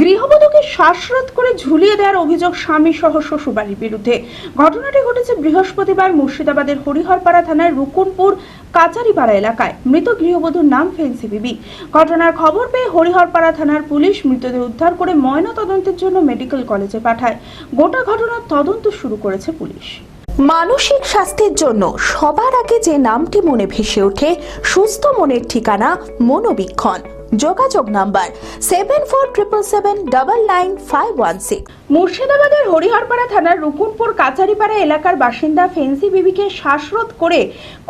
গৃহবধূকে শ্বাসরোধ করে ঝুলিয়ে দেওয়ার অভিযোগ স্বামী সহ শ্বশুরবাড়ির বিরুদ্ধে। ঘটনাটি ঘটেছে বৃহস্পতিবার মুর্শিদাবাদের হরিহরপাড়া থানার রুকুনপুর কাচারিপাড়া এলাকায়। মৃত গৃহবধূর নাম ফেন্সি বিবি। ঘটনার খবর পেয়ে হরিহরপাড়া থানার পুলিশ মৃতদেহ উদ্ধার করে ময়না তদন্তের জন্য মেডিকেল কলেজে পাঠায়। গোটা ঘটনার তদন্ত শুরু করেছে পুলিশ। মানসিক স্বাস্থ্যের জন্য সবার আগে যে নামটি মনে ভেসে ওঠে, সুস্থ মনের ঠিকানা মনোবীক্ষণ। যোগাযোগ number seven four triple seven double nine five one six মুর্শিদাবাদের হরিহরপাড়া থানার রুকুনপুর কাচারিপাড়া এলাকার বাসিন্দা ফেন্সি বিবিকে শ্বাসরোধ করে,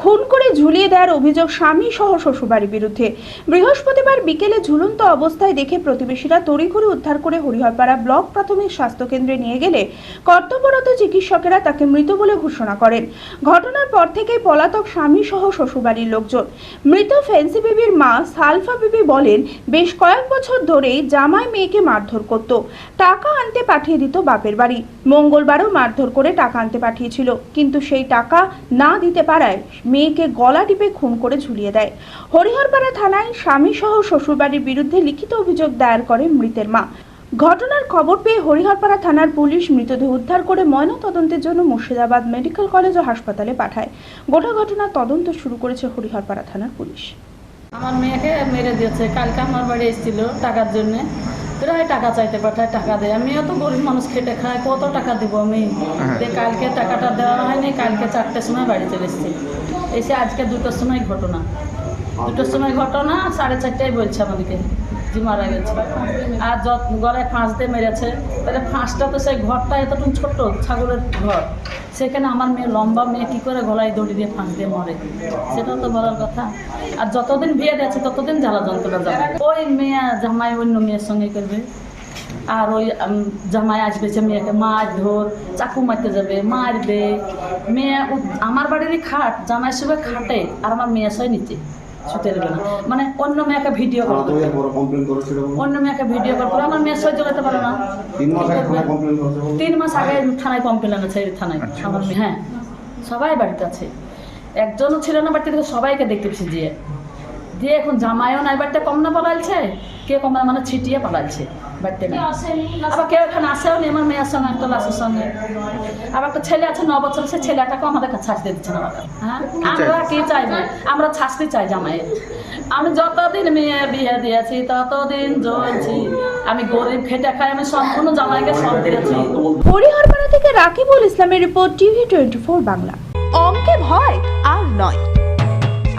খুন করে ঝুলিয়ে দেওয়ার অভিযোগ স্বামী সহ শ্বশুরবাড়ির বিরুদ্ধে। বৃহস্পতিবার বিকেলে ঝুলন্ত অবস্থায় দেখে প্রতিবেশীরা তড়িঘড়ি উদ্ধার করে হরিহরপাড়া ব্লক প্রাথমিক স্বাস্থ্যকেন্দ্রে নিয়ে গেলে কর্তব্যরত চিকিৎসকেরা তাকে মৃত বলে ঘোষণা করেন। ঘটনার পর থেকেই পলাতক স্বামী সহ শ্বশুরবাড়ির লোকজন। মৃত ফেন্সি বিবির মা সালফা বিবি বলেন, বেশ কয়েক বছর ধরেই জামাই মেয়েকে মারধর করত। টাকা আনতে পাঠিয়ে দিত বাপের বাড়ি। মঙ্গলবারও মারধর করে টাকা আনতে পাঠিয়েছিল। কিন্তু সেই টাকা না দিতে পারায় মেয়েকে গলা টিপে খুন করে ঝুলিয়ে দেয়। হরিহরপাড়া থানায় স্বামী সহ শ্বশুরবাড়ির বিরুদ্ধে লিখিত অভিযোগ দায়ের করে মৃতের মা। ঘটনার খবর পেয়ে হরিহরপাড়া থানার পুলিশ মৃতদেহ উদ্ধার করে ময়না তদন্তের জন্য মুর্শিদাবাদ মেডিকেল কলেজ ও হাসপাতালে পাঠায়। গোটা ঘটনার তদন্ত শুরু করেছে হরিহরপাড়া থানার পুলিশ। আমার মেয়েকে মেরে দিয়েছে। কালকে আমার বাড়ি এসেছিল টাকার জন্য। প্রায় টাকা চাইতে পাঠায় টাকা দেয়। আমিও তো গরিব মানুষ খেটে খাই কত টাকা দিব আমি? যে কালকে টাকাটা দেওয়া হয়নি কালকে চারটের সময় বাড়ি চলে এসেছি। এসে আজকে দুটোর সময় ঘটনা। দুটোর সময় ঘটনা সাড়ে চারটায় বলছে আমাদেরকে। যে মারা গেছে। আর যত গলায় ফাঁস দিয়ে মেরেছে, তাহলে ফাঁসটা তো সেই ঘরটা এতটুকু ছোট্ট, ছাগলের ঘর। সেখানে আমার মেয়ে, লম্বা মেয়ে কী করে গলায় দড়ি দিয়ে ফাঁস দিয়ে মরে? সেটাও তো বলার কথা। আর যতদিন বিয়ে দিয়েছে, ততদিন জ্বালা যন্ত্রণা যাবে। ওই মেয়ে, জামাই অন্য মেয়ের সঙ্গে করবে। আর ওই জামাই আসবে যে মেয়েকে মাছ ধর, চাকু মারতে যাবে মারবে মেয়ে আমার বাড়িরই খাট, জামাই সবে খাটে, আর আমার মেয়ে সয় নিচে। শুতে দেবে না। মানে অন্য মেয়েকে ভিডিও অন্য মেয়েকে ভিডিও করে। আমার মেয়ে সহ্য করতে পারে না। তিন মাস আগে থানায় কমপ্লেন আছে থানায় আমার হ্যাঁ। সবাই বাড়িতে আছে। একজনও ছিল না বাড়িতে সবাইকে দেখতে পেয়েছি। দিয়ে দিয়ে এখন জামাইও নাই বাড়িতে কম না পালাইছে। কে কম মানে ছিটিয়ে পালাইছে বাড়িতে আবার কেউ এখানে আসেও নি আমার মেয়ের সঙ্গে একটা লাশের সঙ্গে। আবার একটা ছেলে আছে ন বছর সে ছেলেটাকেও আমাদের কাছে ছাড়তে দিচ্ছে না হ্যাঁ? আমরা কি চাইব আমরা ছাড়তে চাই জামাইয়ের। আমি যতদিন মেয়ে বিয়ে দিয়েছি ততদিন জ্বলছি। আমি গরিব খেটে খাই আমি সম্পূর্ণ জামাইকে সব দিয়েছি। হরিহরপাড়া থেকে রাকিবুল ইসলামের report TV twenty four Bangla. অঙ্কে ভয় আর নয়।